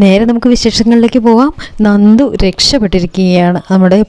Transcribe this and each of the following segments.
നേരെ നമുക്ക് വിശേഷങ്ങളിലേക്ക് പോവാം നന്ദു രക്ഷപ്പെട്ടിരിക്കുകയാണ് നമ്മുടെ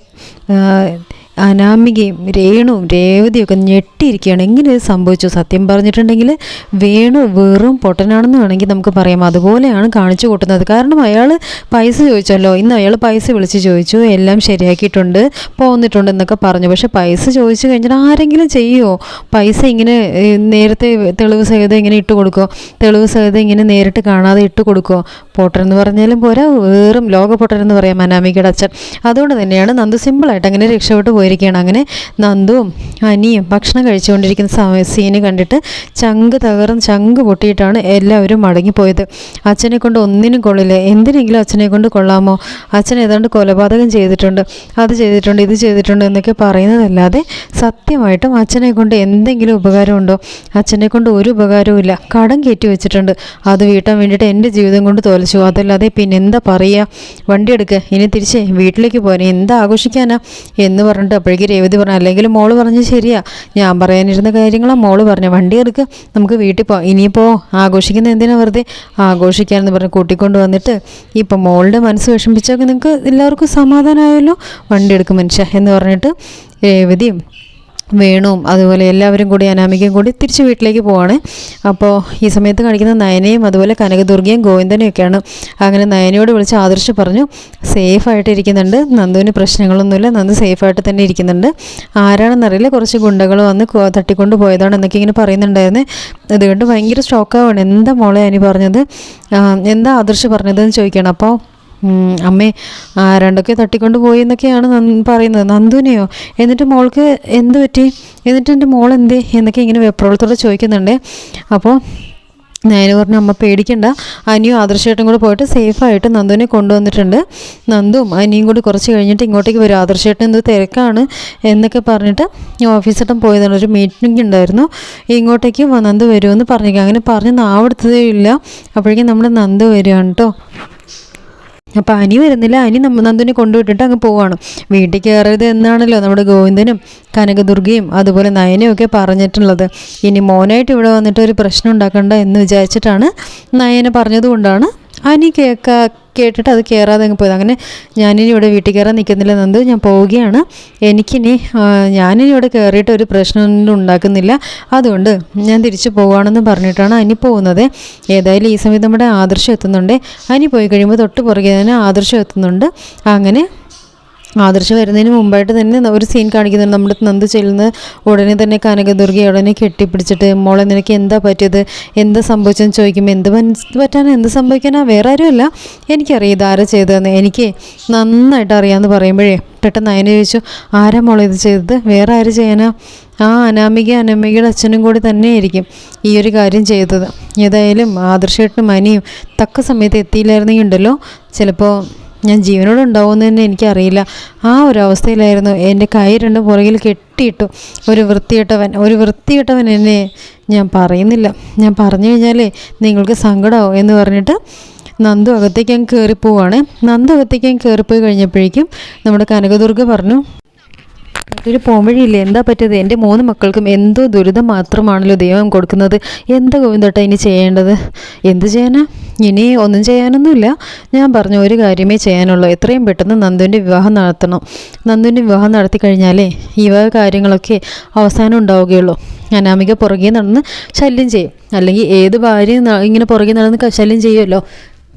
അനാമികയും രേണുവും രേവതിയും ഒക്കെ ഞെട്ടിയിരിക്കുകയാണ്. എങ്ങനെ സംഭവിച്ചു? സത്യം പറഞ്ഞിട്ടുണ്ടെങ്കിൽ വേണു വെറും പൊട്ടനാണെന്ന് വേണമെങ്കിൽ നമുക്ക് പറയാം. അതുപോലെയാണ് കാണിച്ചു കൂട്ടുന്നത്. കാരണം അയാൾ പൈസ ചോദിച്ചല്ലോ. ഇന്ന് അയാൾ പൈസ വിളിച്ച് ചോദിച്ചു. എല്ലാം ശരിയാക്കിയിട്ടുണ്ട് പോന്നിട്ടുണ്ട് എന്നൊക്കെ പറഞ്ഞു. പക്ഷെ പൈസ ചോദിച്ചു കഴിഞ്ഞാൽ ആരെങ്കിലും ചെയ്യുമോ പൈസ ഇങ്ങനെ നേരത്തെ തെളിവ് സഹിതം ഇങ്ങനെ ഇട്ട് കൊടുക്കുമോ തെളിവ് സഹിതം ഇങ്ങനെ നേരിട്ട് കാണാതെ ഇട്ട് കൊടുക്കുമോ പൊട്ടൻ എന്ന് പറഞ്ഞാലും പോരാ. വേറും ലോക പൊട്ടൻ എന്ന് പറയാം അനാമികയുടെ അച്ഛൻ. അതുകൊണ്ട് തന്നെയാണ് നന്ദു സിമ്പിളായിട്ട് അങ്ങനെ രക്ഷപ്പെട്ട് പോയിരിക്കുകയാണ് അങ്ങനെ നന്ദുവും അനിയും ഭക്ഷണം കഴിച്ചുകൊണ്ടിരിക്കുന്ന സമയ സീന് കണ്ടിട്ട് ചങ്ക് തകർന്ന് ചങ്ക് പൊട്ടിയിട്ടാണ് എല്ലാവരും മടങ്ങിപ്പോയത്. അച്ഛനെ കൊണ്ട് ഒന്നിനും കൊള്ളില്ല. എന്തിനെങ്കിലും അച്ഛനെ കൊണ്ട് കൊള്ളാമോ? അച്ഛൻ ഏതാണ്ട് കൊലപാതകം ചെയ്തിട്ടുണ്ട്. അത് ചെയ്തിട്ടുണ്ട് ഇത് ചെയ്തിട്ടുണ്ട് എന്നൊക്കെ പറയുന്നതല്ലാതെ സത്യമായിട്ടും അച്ഛനെ കൊണ്ട് എന്തെങ്കിലും ഉപകാരമുണ്ടോ? അച്ഛനെ കൊണ്ട് ഒരു ഉപകാരവും ഇല്ല. കടം കയറ്റി വെച്ചിട്ടുണ്ട്. അത് വീട്ടാൻ വേണ്ടിയിട്ട് എന്റെ ജീവിതം കൊണ്ട് തോലച്ചു അതല്ലാതെ പിന്നെന്താ പറയുക? വണ്ടി എടുക്കുക ഇനി തിരിച്ച് വീട്ടിലേക്ക് പോരെ. എന്താ ആഘോഷിക്കാനാ? എന്ന് പറഞ്ഞിട്ട് അപ്പോഴേക്ക് രേവതി പറഞ്ഞു അല്ലെങ്കിൽ മോൾ പറഞ്ഞ് ശരിയാ. ഞാൻ പറയാനിരുന്ന കാര്യങ്ങളാണ് മോൾ പറഞ്ഞു. വണ്ടി എടുക്കുക നമുക്ക് വീട്ടിൽ പോകാം ഇനിയിപ്പോൾ ആഘോഷിക്കുന്ന എന്തിനാ വെറുതെ ആഘോഷിക്കാമെന്ന് പറഞ്ഞ് കൂട്ടിക്കൊണ്ട് വന്നിട്ട് ഇപ്പം മോളുടെ മനസ്സ് വിഷമിച്ചൊക്കെ നിങ്ങൾക്ക് എല്ലാവർക്കും സമാധാനമായല്ലോ വണ്ടി എടുക്കും മനുഷ്യ എന്ന് പറഞ്ഞിട്ട് രേവതിയും വേണുവും അതുപോലെ എല്ലാവരും കൂടി അനാമികയും കൂടി തിരിച്ച് വീട്ടിലേക്ക് പോവാണ്. അപ്പോൾ ഈ സമയത്ത് കാണിക്കുന്ന നയനയും അതുപോലെ കനകദുർഗയും ഗോവിന്ദനും ഒക്കെയാണ്. അങ്ങനെ നയനയോട് വിളിച്ച് ആദർശ് പറഞ്ഞു സേഫായിട്ട് ഇരിക്കുന്നുണ്ട്. നന്ദുവിന് പ്രശ്നങ്ങളൊന്നുമില്ല. നന്ദു സേഫായിട്ട് തന്നെ ഇരിക്കുന്നുണ്ട്. ആരാണെന്നറിയില്ല കുറച്ച് ഗുണ്ടകൾ വന്ന് തട്ടിക്കൊണ്ട് പോയതാണ് എന്നൊക്കെ ഇങ്ങനെ പറയുന്നുണ്ടായിരുന്നു. അതുകൊണ്ട് ഭയങ്കര ഷോക്കാവാണ് എന്താ മോളെ? അനി പറഞ്ഞത്. എന്താ ആദർശ് പറഞ്ഞതെന്ന് ചോദിക്കണം അപ്പോൾ അമ്മേ രണ്ടൊക്കെ തട്ടിക്കൊണ്ട് പോയി എന്നൊക്കെയാണ് പറയുന്നത്. നന്ദുവിനെയോ എന്നിട്ട് മോൾക്ക് എന്ത് പറ്റി? എന്നിട്ട് എന്റെ മോൾ എന്തേ? എന്നൊക്കെ ഇങ്ങനെ വെപ്രോളത്തോടെ ചോദിക്കുന്നുണ്ട്. അപ്പോൾ നേരെ പറഞ്ഞു അമ്മ പേടിക്കണ്ട. അനിയും ആദർശേട്ടും കൂടെ പോയിട്ട് സേഫായിട്ട് നന്ദുവിനെ കൊണ്ടുവന്നിട്ടുണ്ട്. നന്ദും അനിയും കൂടി കുറച്ച് കഴിഞ്ഞിട്ട് ഇങ്ങോട്ടേക്ക് വരും. ആദർശേട്ടൻ എന്ത് തിരക്കാണ് എന്നൊക്കെ പറഞ്ഞിട്ട് ഓഫീസിട്ടും പോയതാണ്. ഒരു മീറ്റിംഗ് ഉണ്ടായിരുന്നു. ഇങ്ങോട്ടേക്ക് നന്ദു വരുമെന്ന് പറഞ്ഞേക്കാം അങ്ങനെ പറഞ്ഞ് നാവെടുത്തതേ ഇല്ല. അപ്പോഴേക്കും നമ്മുടെ നന്ദു വരികയാണ് കേട്ടോ അപ്പോൾ അനി വരുന്നില്ല. അനി നമ്മ നന്ദുവിനെ കൊണ്ടുവിട്ടിട്ട് അങ്ങ് പോവാണ്. വീട്ടിൽ കയറരുത് എന്നാണല്ലോ നമ്മുടെ ഗോവിന്ദനും കനകദുർഗയും അതുപോലെ നയനയും ഒക്കെ പറഞ്ഞിട്ടുള്ളത്. ഇനി മോനായിട്ട് ഇവിടെ വന്നിട്ട് ഒരു പ്രശ്നം ഉണ്ടാക്കണ്ട എന്ന് വിചാരിച്ചിട്ടാണ് നയന പറഞ്ഞതുകൊണ്ടാണ് അനി കേൾക്കാ കേട്ടിട്ട് അത് കയറാതെ അങ്ങ് പോയത്. അങ്ങനെ ഞാനിനി ഇവിടെ വീട്ടിൽ കയറാൻ നിൽക്കുന്നില്ല നന്ദു. ഞാൻ പോവുകയാണ്. എനിക്കിനി ഞാനിനി ഇവിടെ കയറിയിട്ട് ഒരു പ്രശ്നമൊന്നും ഉണ്ടാക്കുന്നില്ല. അതുകൊണ്ട് ഞാൻ തിരിച്ചു പോവുകയാണെന്ന് പറഞ്ഞിട്ടാണ് അനി പോകുന്നത്. ഏതായാലും ഈ സമയത്ത് നമ്മുടെ ആദർശം എത്തുന്നുണ്ട്. അനി പോയി കഴിയുമ്പോൾ തൊട്ട് പുറകെ തന്നെ ആദർശം എത്തുന്നുണ്ട്. അങ്ങനെ ആദർശം വരുന്നതിന് മുമ്പായിട്ട് തന്നെ ഒരു സീൻ കാണിക്കുന്നുണ്ട്. നമ്മുടെ നന്ദു ചെല്ലുന്ന ഉടനെ തന്നെ കനകദുർഗയെ ഉടനെ കെട്ടിപ്പിടിച്ചിട്ട് മോളെ നിനക്ക് എന്താ പറ്റിയത്? എന്താ സംഭവിച്ചെന്ന് ചോദിക്കുമ്പോൾ എന്ത് പറ്റാനോ എന്ത് സംഭവിക്കാനാ? വേറെ ആരുമല്ല. എനിക്കറിയാം ഇതാരാ ചെയ്തതെന്ന്. എനിക്ക് നന്നായിട്ട് അറിയാമെന്ന് പറയുമ്പോഴേ പെട്ടെന്ന് അതിനെ ചോദിച്ചു ആരാ മോളെ ഇത് ചെയ്തത്? വേറെ ആര് ചെയ്യാനാ? ആ അനാമിക അനാമികയുടെ അച്ഛനും കൂടി തന്നെയായിരിക്കും ഈ ഒരു കാര്യം ചെയ്തത്. ഏതായാലും ആദർശേട്ടനും അനിയും തക്ക സമയത്ത് എത്തിയില്ലായിരുന്നെങ്കിൽ ഉണ്ടല്ലോ. ചിലപ്പോൾ ഞാൻ ജീവനോട് ഉണ്ടാവുമെന്ന് തന്നെ എനിക്കറിയില്ല. ആ ഒരു അവസ്ഥയിലായിരുന്നു എന്റെ കൈ രണ്ടും പുറകിൽ കെട്ടിയിട്ടു ഒരു വൃത്തിയിട്ടവൻ ഒരു വൃത്തിയിട്ടവൻ എന്നെ ഞാൻ പറയുന്നില്ല. ഞാൻ പറഞ്ഞു കഴിഞ്ഞാലേ നിങ്ങൾക്ക് സങ്കടമാവും എന്ന് പറഞ്ഞിട്ട് നന്ദു അകത്തേക്ക് അങ്ങ് കയറിപ്പോവാണ് നന്ദു അകത്തേക്ക് അങ്ങ് കയറിപ്പോയി കഴിഞ്ഞപ്പോഴേക്കും നമ്മുടെ കനകദുർഗ പറഞ്ഞു മറ്റൊരു പോംവഴിയില്ലേ? എന്താ പറ്റിയത്? എന്റെ മൂന്ന് മക്കൾക്കും എന്തോ ദുരിതം മാത്രമാണല്ലോ ദൈവം കൊടുക്കുന്നത്. എന്താ ഗോവിന്ദട്ട ഇനി ചെയ്യേണ്ടത്? എന്ത് ചെയ്യാനാ? ഇനി ഒന്നും ചെയ്യാനൊന്നുമില്ല. ഞാൻ പറഞ്ഞു ഒരു കാര്യമേ ചെയ്യാനുള്ളൂ. എത്രയും പെട്ടെന്ന് നന്ദുവിന്റെ വിവാഹം നടത്തണം. നന്ദുവിന്റെ വിവാഹം നടത്തി കഴിഞ്ഞാലേ ഈ വക കാര്യങ്ങളൊക്കെ അവസാനം ഉണ്ടാവുകയുള്ളൂ. അനാമിക പുറകെ നടന്ന് ശല്യം ചെയ്യും. അല്ലെങ്കിൽ ഏത് ഭാര്യ ഇങ്ങനെ പുറകെ നടന്ന് ശല്യം ചെയ്യുമല്ലോ?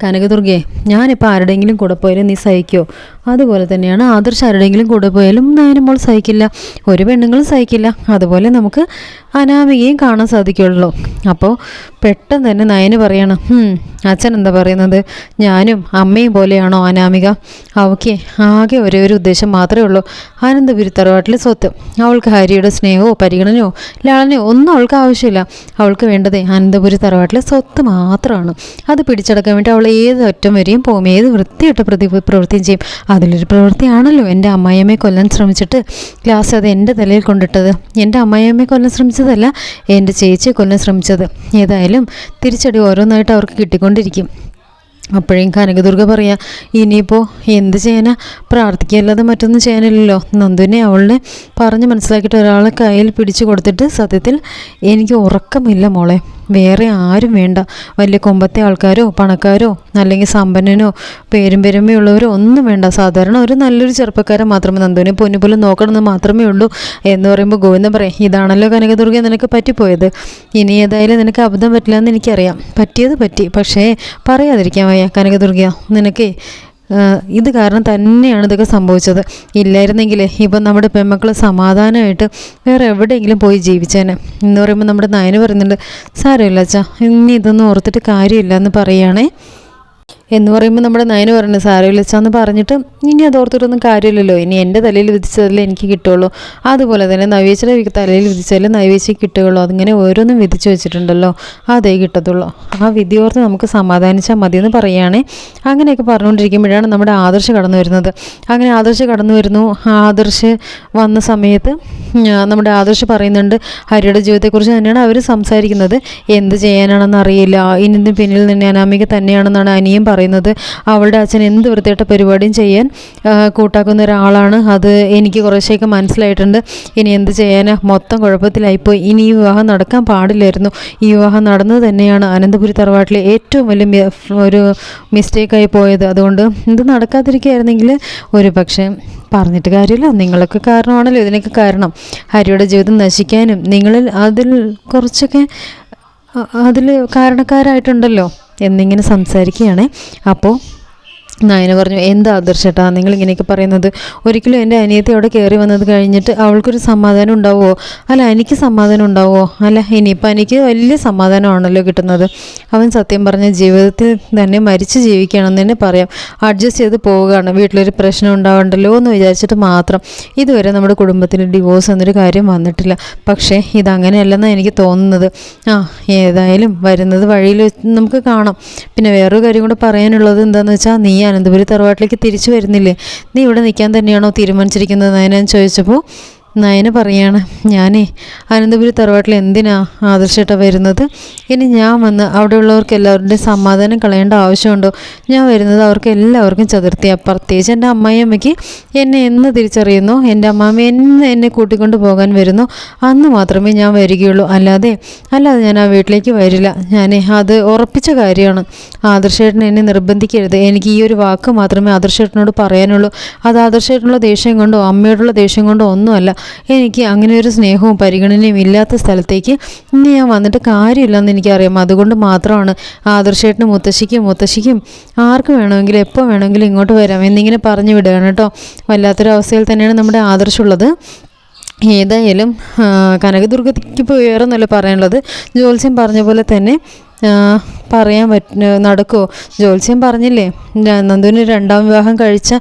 കനകദുർഗയെ ഞാനിപ്പോൾ ആരുടെയെങ്കിലും കൂടെ പോയാലും നീ സഹിക്കുമോ അതുപോലെ തന്നെയാണ് ആദർശ് ആരുടെയെങ്കിലും കൂടെ പോയാലും നയനമോൾ സഹിക്കില്ല. ഒരു പെണ്ണുങ്ങളും സഹിക്കില്ല. അതുപോലെ നമുക്ക് അനാമികയും കാണാൻ സാധിക്കുള്ളൂ. അപ്പോൾ പെട്ടെന്ന് തന്നെ നയന് പറയണം "ഹും, അച്ഛൻ എന്താ പറയുന്നത്? ഞാനും അമ്മയും പോലെയാണോ അനാമിക? അവൾക്ക് ആകെ ഒരേ ഒരു ഉദ്ദേശം മാത്രമേ ഉള്ളൂ. ആനന്ദപുരി തറവാട്ടിലെ സ്വത്ത്. അവൾക്ക് ഹരിയുടെ സ്നേഹമോ പരിഗണനയോ ലാളനയോ ഒന്നും അവൾക്ക് ആവശ്യമില്ല. അവൾക്ക് വേണ്ടത് അനന്തപുരി തറവാട്ടിലെ സ്വത്ത് മാത്രമാണ്. അത് പിടിച്ചടക്കാൻ വേണ്ടി അവൾ ഏത് ഒറ്റം വരെയും പോകും ഏത് വൃത്തിയിട്ട് പ്രതി പ്രവൃത്തിയും ചെയ്യും. അതിലൊരു പ്രവൃത്തിയാണല്ലോ എന്റെ അമ്മായിയമ്മയെ കൊല്ലാൻ ശ്രമിച്ചിട്ട്. ക്ലാസ് അത് എന്റെ തലയിൽ കൊണ്ടിട്ടത്. എന്റെ അമ്മായിയമ്മയെ കൊല്ലാൻ ശ്രമിച്ചതല്ല എന്റെ ചേച്ചിയെ കൊല്ലാൻ ശ്രമിച്ചത്. ഏതായാലും തിരിച്ചടി ഓരോന്നായിട്ട് അവർക്ക് കിട്ടിക്കൊണ്ടിരിക്കും അപ്പോഴേക്കും കനകദുർഗ പറയാ ഇനിയിപ്പോൾ എന്ത് ചെയ്യാനാ? പ്രാർത്ഥിക്കല്ലാതെ മറ്റൊന്നും ചെയ്യാനില്ലല്ലോ. നന്ദുവിനെ അവളെ പറഞ്ഞ് മനസ്സിലാക്കിയിട്ട് ഒരാളെ കയ്യിൽ പിടിച്ചു കൊടുത്തിട്ട് സത്യത്തിൽ എനിക്ക് ഉറക്കമില്ല മോളെ. വേറെ ആരും വേണ്ട. വലിയ കൊമ്പത്തെ ആൾക്കാരോ പണക്കാരോ അല്ലെങ്കിൽ സമ്പന്നനോ പേരും പെരുമയുള്ളവരോ ഒന്നും വേണ്ട. സാധാരണ ഒരു നല്ലൊരു ചെറുപ്പക്കാരൻ മാത്രമേ നന്ദുവിനെ പൊന്നുപോലെ നോക്കണമെന്ന് മാത്രമേ ഉള്ളൂ എന്ന് പറയുമ്പോൾ ഗോവിന്ദൻ പറയും ഇതാണല്ലോ കനകദുർഗ നിനക്ക് പറ്റിപ്പോയത്. ഇനി ഏതായാലും നിനക്ക് അബദ്ധം പറ്റില്ല എന്ന് എനിക്കറിയാം. പറ്റിയത് പറ്റി. പക്ഷേ പറയാതിരിക്കാൻ വയ്യ കനകദുർഗ. നിനക്ക് ഇത് കാരണം തന്നെയാണ് ഇതൊക്കെ സംഭവിച്ചത്. ഇല്ലായിരുന്നെങ്കിൽ ഇപ്പം നമ്മുടെ പെമ്മക്കൾ സമാധാനമായിട്ട് വേറെ എവിടെയെങ്കിലും പോയി ജീവിച്ചേനെ. എന്ന് പറയുമ്പോൾ നമ്മുടെ നയന് പറയുന്നുണ്ട് സാരമില്ല അച്ഛാ ഇനി ഇതൊന്നും ഓർത്തിട്ട് കാര്യമില്ല എന്ന് പറയുകയാണേ. എന്ന് പറയുമ്പോൾ നമ്മുടെ നയന് പറഞ്ഞു സാരമില്ലച്ചാന്ന് പറഞ്ഞിട്ട് ഇനി അത് ഓർത്തിട്ടൊന്നും കാര്യമില്ലല്ലോ. ഇനി എന്റെ തലയിൽ വിധിച്ചതല്ലേ എനിക്ക് കിട്ടുള്ളൂ. അതുപോലെ തന്നെ നവീച്ചയുടെ തലയിൽ വിധിച്ചാലേ നൈവേശ്യക്ക് കിട്ടുകയുള്ളൂ. അതിങ്ങനെ ഓരോന്നും വിധിച്ചു വെച്ചിട്ടുണ്ടല്ലോ. അതേ കിട്ടത്തുള്ളൂ. ആ വിധി ഓർത്ത് നമുക്ക് സമാധാനിച്ചാൽ മതിയെന്ന് പറയുകയാണേ. അങ്ങനെയൊക്കെ പറഞ്ഞുകൊണ്ടിരിക്കുമ്പോഴാണ് നമ്മുടെ ആദർശ് കടന്നു വരുന്നത്. അങ്ങനെ ആദർശ് കടന്നു വരുന്നു. ആദർശ് വന്ന സമയത്ത് നമ്മുടെ ആദർശ് പറയുന്നുണ്ട് ഹരിയുടെ ജീവിതത്തെക്കുറിച്ച് തന്നെയാണ് അവർ സംസാരിക്കുന്നത്. എന്ത് ചെയ്യാനാണെന്ന് അറിയില്ല ഇനി പിന്നിൽ നിന്ന് അനാമിക തന്നെയാണെന്നാണ് അനിയും പറയുന്നത് അവളുടെ അച്ഛൻ എന്ത് വൃത്തിയായിട്ട പരിപാടിയും ചെയ്യാൻ കൂട്ടാക്കുന്ന ഒരാളാണ്. അത് എനിക്ക് കുറേശ്ശേക്ക് മനസ്സിലായിട്ടുണ്ട്. ഇനി എന്ത് ചെയ്യാനാ? മൊത്തം കുഴപ്പത്തിലായിപ്പോയി. ഇനി ഈ വിവാഹം നടക്കാൻ പാടില്ലായിരുന്നു. ഈ വിവാഹം നടന്നത് തന്നെയാണ് അനന്തപുരി തറവാട്ടിലെ ഏറ്റവും വലിയ ഒരു മിസ്റ്റേക്കായി പോയത്. അതുകൊണ്ട് ഇത് നടക്കാതിരിക്കുകയായിരുന്നെങ്കിൽ ഒരു പക്ഷേ പറഞ്ഞിട്ട് കാര്യമില്ല. നിങ്ങളൊക്കെ കാരണമാണല്ലോ. ഇതിനൊക്കെ കാരണം ഹരിയുടെ ജീവിതം നശിക്കാനും നിങ്ങളിൽ അതിൽ കുറച്ചൊക്കെ അതിൽ കാരണക്കാരായിട്ടുണ്ടല്ലോ. എന്നിങ്ങനെ സംസാരിക്കുകയാണ്. അപ്പോൾ നയന പറഞ്ഞു എന്താ ആദർശേട്ടാ നിങ്ങൾ ഇങ്ങനെയൊക്കെ പറയുന്നത്? ഒരിക്കലും എന്റെ അനിയത്തി അവിടെ കയറി വന്നത് കഴിഞ്ഞിട്ട് അവൾക്കൊരു സമാധാനം ഉണ്ടാവുമോ? അല്ല എനിക്ക് സമാധാനം ഉണ്ടാവുമോ? അല്ല ഇനിയിപ്പോൾ എനിക്ക് വലിയ സമാധാനമാണല്ലോ കിട്ടുന്നത്. അവൻ സത്യം പറഞ്ഞ ജീവിതത്തിൽ തന്നെ മരിച്ച് ജീവിക്കുകയാണെന്ന് തന്നെ പറയാം. അഡ്ജസ്റ്റ് ചെയ്ത് പോവുകയാണ്. വീട്ടിലൊരു പ്രശ്നം ഉണ്ടാവണ്ടല്ലോ എന്ന് വിചാരിച്ചിട്ട് മാത്രം. ഇതുവരെ നമ്മുടെ കുടുംബത്തിൽ ഡിവോഴ്സ് എന്നൊരു കാര്യം വന്നിട്ടില്ല. പക്ഷേ ഇതങ്ങനെയല്ലെന്നാണ് എനിക്ക് തോന്നുന്നത്. ആ ഏതായാലും വരുന്നത് വഴിയിൽ നമുക്ക് കാണാം. പിന്നെ വേറൊരു കാര്യം കൂടെ പറയാനുള്ളത് എന്താണെന്ന് വെച്ചാൽ നീ അനന്തപുരി തറവാട്ടിലേക്ക് തിരിച്ചു വരുന്നില്ലേ? നീ ഇവിടെ നിൽക്കാൻ തന്നെയാണോ തീരുമാനിച്ചിരിക്കുന്നത്? ഞാൻ ചോദിച്ചപ്പോൾ നയന പറയാണ് ഞാനേ അനന്തപുരി തറവാട്ടിൽ എന്തിനാ ആദർശേട്ട വരുന്നത്? ഇനി ഞാൻ വന്ന് അവിടെയുള്ളവർക്ക് എല്ലാവരുടെയും സമാധാനം കളയേണ്ട ആവശ്യമുണ്ടോ? ഞാൻ വരുന്നത് അവർക്ക് എല്ലാവർക്കും ചതുർത്ഥിയാണ് പ്രത്യേകിച്ച് എന്റെ അമ്മായിയമ്മയ്ക്ക് എന്നെ എന്ന് തിരിച്ചറിയുന്നു. എന്റെ അമ്മാമ്മ എന്ന് എന്നെ കൂട്ടിക്കൊണ്ട് പോകാൻ വരുന്നു. അന്ന് മാത്രമേ ഞാൻ വരികയുള്ളൂ. അല്ലാതെ അല്ലാതെ ഞാൻ ആ വീട്ടിലേക്ക് വരില്ല. ഞാൻ അത് ഉറപ്പിച്ച കാര്യമാണ്. ആദർശേട്ടൻ എന്നെ നിർബന്ധിക്കരുത്. എനിക്ക് ഈ ഒരു വാക്ക് മാത്രമേ ആദർശേട്ടനോട് പറയാനുള്ളൂ. അത് ആദർശേട്ടനുള്ള ദേഷ്യം കൊണ്ടോ അമ്മയോടുള്ള ദേഷ്യം കൊണ്ടോ ഒന്നുമല്ല. എനിക്ക് അങ്ങനെ ഒരു സ്നേഹവും പരിഗണനയും ഇല്ലാത്ത സ്ഥലത്തേക്ക് ഇനി ഞാൻ വന്നിട്ട് കാര്യമില്ലെന്ന് എനിക്കറിയാം. അതുകൊണ്ട് മാത്രമാണ് ആദർശേട്ടന് മുത്തശ്ശിക്കും മുത്തശ്ശിക്കും ആർക്ക് വേണമെങ്കിലും എപ്പോൾ വേണമെങ്കിലും ഇങ്ങോട്ട് വരാം എന്നിങ്ങനെ പറഞ്ഞു വിടുകയാണ് കേട്ടോ. വല്ലാത്തൊരു അവസ്ഥയിൽ തന്നെയാണ് നമ്മുടെ ആദർശമുള്ളത് ഏതായാലും കനകദുർഗയ്ക്ക് ഇപ്പോൾ വേറെ നല്ല പറയാനുള്ളത്. ജോത്സ്യം പറഞ്ഞ പോലെ തന്നെ പറയാൻ പറ്റ നടക്കുമോ ജോത്സ്യം പറഞ്ഞില്ലേ നന്ദുവിന് രണ്ടാം വിവാഹം കഴിച്ച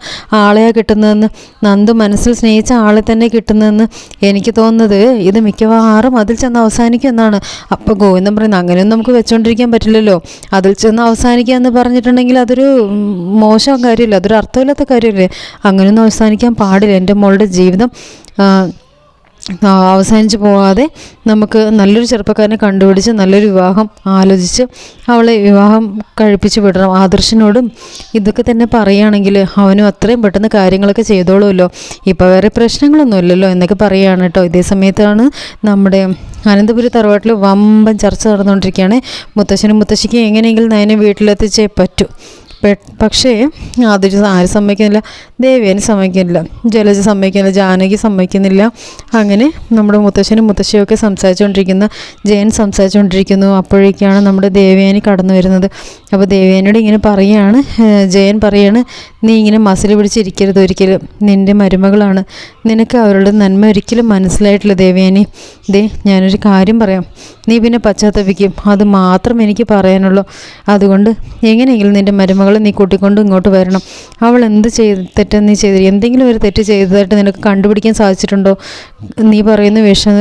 ആളെയാ കിട്ടുന്നതെന്ന്? നന്ദു മനസ്സിൽ സ്നേഹിച്ച ആളെ തന്നെ കിട്ടുന്നതെന്ന് എനിക്ക് തോന്നുന്നത് ഇത് മിക്കവാറും അതിൽ ചെന്ന് അവസാനിക്കും എന്നാണ്. അപ്പോൾ ഗോവിന്ദൻ പറയുന്നത് അങ്ങനെയൊന്നും നമുക്ക് വെച്ചുകൊണ്ടിരിക്കാൻ പറ്റില്ലല്ലോ. അതിൽ ചെന്ന് അവസാനിക്കുക എന്ന് പറഞ്ഞിട്ടുണ്ടെങ്കിൽ അതൊരു മോശം കാര്യമില്ല? അതൊരു അർത്ഥമില്ലാത്ത കാര്യമില്ലേ? അങ്ങനെയൊന്നും അവസാനിക്കാൻ പാടില്ല. എന്റെ മോളുടെ ജീവിതം അവസാനിച്ച് പോകാതെ നമുക്ക് നല്ലൊരു ചെറുപ്പക്കാരനെ കണ്ടുപിടിച്ച് നല്ലൊരു വിവാഹം ആലോചിച്ച് അവളെ വിവാഹം കഴിപ്പിച്ച് വിടണം. ആദർശനോടും ഇതൊക്കെ തന്നെ പറയുകയാണെങ്കിൽ അവനും അത്രയും പെട്ടെന്ന് കാര്യങ്ങളൊക്കെ ചെയ്തോളുമല്ലോ. ഇപ്പോൾ വേറെ പ്രശ്നങ്ങളൊന്നും ഇല്ലല്ലോ എന്നൊക്കെ പറയുകയാണ് കേട്ടോ. ഇതേ സമയത്താണ് നമ്മുടെ അനന്തപുരി തറവാട്ടിൽ വമ്പൻ ചർച്ച നടന്നുകൊണ്ടിരിക്കുകയാണ്. മുത്തശ്ശനും മുത്തശ്ശിക്കും എങ്ങനെയെങ്കിലും നയനെ വീട്ടിലെത്തിച്ചേ പറ്റൂ. പക്ഷേ ആദ്യം ആരും സമ്മതിക്കുന്നില്ല. ദേവിയനെ സമ്മതിക്കുന്നില്ല. ജലജ സമ്മതിക്കുന്നില്ല. ജാനകി സമ്മതിക്കുന്നില്ല. അങ്ങനെ നമ്മുടെ മുത്തശ്ശനും മുത്തശ്ശിയൊക്കെ സംസാരിച്ചുകൊണ്ടിരിക്കുന്ന ജയൻ സംസാരിച്ചുകൊണ്ടിരിക്കുന്നു. അപ്പോഴേക്കാണ് നമ്മുടെ ദേവയാനി കടന്നു വരുന്നത്. അപ്പോൾ ദേവയാനിയോട് ഇങ്ങനെ പറയുകയാണ് ജയൻ പറയാണ് നീ ഇങ്ങനെ മസിൽ പിടിച്ചിരിക്കരുത് ഒരിക്കലും. നിന്റെ മരുമകളാണ്. നിനക്ക് അവരുടെ നന്മ ഒരിക്കലും മനസ്സിലായിട്ടില്ല ദേവയാനി. ദേ ഞാനൊരു കാര്യം പറയാം. നീ പിന്നെ പശ്ചാത്തപിക്കും. അത് മാത്രം എനിക്ക് പറയാനുള്ളൂ. അതുകൊണ്ട് എങ്ങനെയെങ്കിലും നിന്റെ മരുമകളെ നീ കൂട്ടിക്കൊണ്ട് ഇങ്ങോട്ട് വരണം. അവൾ എന്ത് ചെയ്ത് തെറ്റെന്ന് നീ ചെയ്തു എന്തെങ്കിലും ഒരു തെറ്റ് ചെയ്തതായിട്ട് നിനക്ക് കണ്ടുപിടിക്കാൻ സാധിച്ചിട്ടുണ്ടോ? നീ പറയുന്ന വിഷം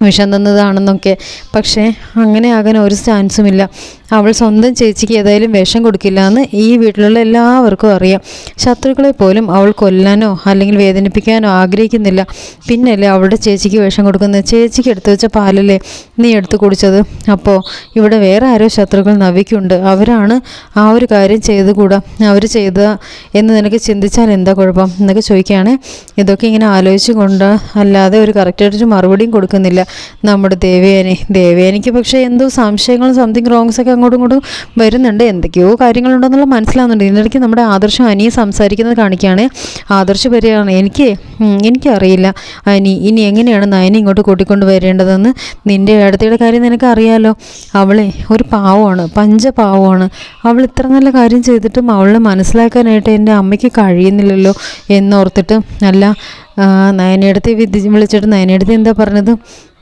വിഷം തന്നതാണെന്നൊക്കെ. പക്ഷേ അങ്ങനെ ആകാൻ ഒരു ചാൻസും ഇല്ല അവൾ സ്വന്തം ചേച്ചിക്ക് ഏതായാലും വിഷം കൊടുക്കില്ല എന്ന് ഈ വീട്ടിലുള്ള എല്ലാവർക്കും അറിയാം. ശത്രുക്കളെ പോലും അവൾ കൊല്ലാനോ അല്ലെങ്കിൽ വേദനിപ്പിക്കാനോ ആഗ്രഹിക്കുന്നില്ല. പിന്നല്ലേ അവളുടെ ചേച്ചിക്ക് വിഷം കൊടുക്കുന്നത്? ചേച്ചിക്ക് എടുത്തു വെച്ച പാലല്ലേ നീ എടുത്തു കുടിച്ചത്? അപ്പോൾ ഇവിടെ വേറെ ആരോ ശത്രുക്കൾ നവിക്കുണ്ട് അവരാണ് ആ ഒരു കാര്യം ചെയ്തുകൂടാ? അവർ ചെയ്ത എന്ന് നിനക്ക് ചിന്തിച്ചാൽ എന്താ കുഴപ്പം? എന്നൊക്കെ ചോദിക്കുകയാണ്. ഇതൊക്കെ ഇങ്ങനെ ആലോചിച്ചുകൊണ്ട് അല്ലാതെ ഒരു കറക്റ്റായിട്ടൊരു മറുപടിയും കൊടുക്കുന്നില്ല. നമ്മുടെ ദേവേനെ ദേവയാനിക്ക് പക്ഷേ എന്തോ സംശയങ്ങളും സംതിങ് റോങ്സ് ഒക്കെ അങ്ങോട്ടും ഇങ്ങോട്ടും വരുന്നുണ്ട്. എന്തൊക്കെയോ കാര്യങ്ങളുണ്ടെന്നുള്ള മനസ്സിലാവുന്നുണ്ട്. ഇതിനിടയ്ക്ക് നമ്മുടെ ആദർശം അനിയെ സംസാരിക്കുന്നത് കാണിക്കുകയാണ്. ആദർശ് വരികയാണ്. എനിക്ക് എനിക്കറിയില്ല. അനി ഇനി എങ്ങനെയാണ് നയനെ ഇങ്ങോട്ട് കൂട്ടിക്കൊണ്ട് വരേണ്ടതെന്ന്? നിന്റെ അടുത്തയുടെ കാര്യം നിനക്ക് അറിയാലോ അവളെ ഒരു പാവമാണ് പഞ്ചപാവമാണ്. അവൾ ഇത്ര നല്ല കാര്യം ചെയ്തിട്ടും അവളെ മനസ്സിലാക്കാനായിട്ട് എന്റെ അമ്മയ്ക്ക് കഴിയുന്നില്ലല്ലോ എന്നോർത്തിട്ട് അല്ല നയനെടുത്ത് വിധി വിളിച്ചിട്ട് നയനെടുത്ത് എന്താ പറഞ്ഞത്?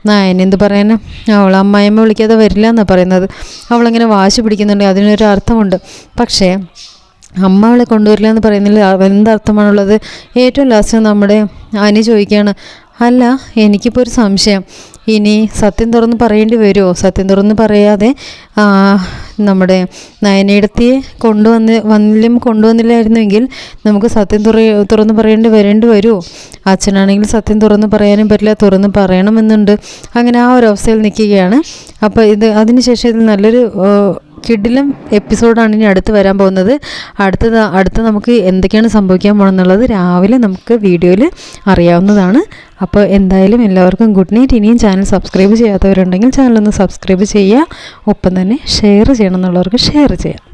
നയൻ എന്ത് പറയാനാ? അവൾ അമ്മായിയമ്മ വിളിക്കാതെ വരില്ല എന്നാണ് പറയുന്നത്. അവളിങ്ങനെ വാശി പിടിക്കുന്നുണ്ട്. അതിനൊരു അർത്ഥമുണ്ട്. പക്ഷേ അമ്മ അവളെ കൊണ്ടുവരില്ല എന്ന് പറയുന്നതിൽ എന്തർത്ഥമാണുള്ളത് ഏറ്റവും ലാസ്റ്റ് നമ്മുടെ അനി ചോദിക്കുകയാണ് അല്ല എനിക്കിപ്പോൾ ഒരു സംശയം. ഇനി സത്യം തുറന്ന് പറയേണ്ടി വരുമോ സത്യം തുറന്ന് പറയാതെ നമ്മുടെ നയനയിടത്തിയെ കൊണ്ടുവന്ന് വന്നിലും കൊണ്ടുവന്നില്ലായിരുന്നെങ്കിൽ നമുക്ക് സത്യം തുറ തുറന്ന് പറയേണ്ടി വരേണ്ടി വരുമോ അച്ഛനാണെങ്കിൽ സത്യം തുറന്ന് പറയാനും പറ്റില്ല തുറന്ന് പറയണമെന്നുണ്ട്. അങ്ങനെ ആ ഒരു അവസ്ഥയിൽ നിൽക്കുകയാണ്. അപ്പോൾ ഇത് അതിനുശേഷം ഇത് നല്ലൊരു കിഡിലും എപ്പിസോഡാണ് ഇനി അടുത്ത് വരാൻ പോകുന്നത്. അടുത്തത് അടുത്ത് നമുക്ക് എന്തൊക്കെയാണ് സംഭവിക്കാൻ പോകുന്നുള്ളത് രാവിലെ നമുക്ക് വീഡിയോയിൽ അറിയാവുന്നതാണ്. അപ്പോൾ എന്തായാലും എല്ലാവർക്കും ഗുഡ് നൈറ്റ് ഇനിയും ചാനൽ സബ്സ്ക്രൈബ് ചെയ്യാത്തവരുണ്ടെങ്കിൽ ചാനലൊന്ന് സബ്സ്ക്രൈബ് ചെയ്യുക. ഒപ്പം തന്നെ ഷെയർ ചെയ്യണം എന്നുള്ളവർക്ക് ഷെയർ ചെയ്യാം.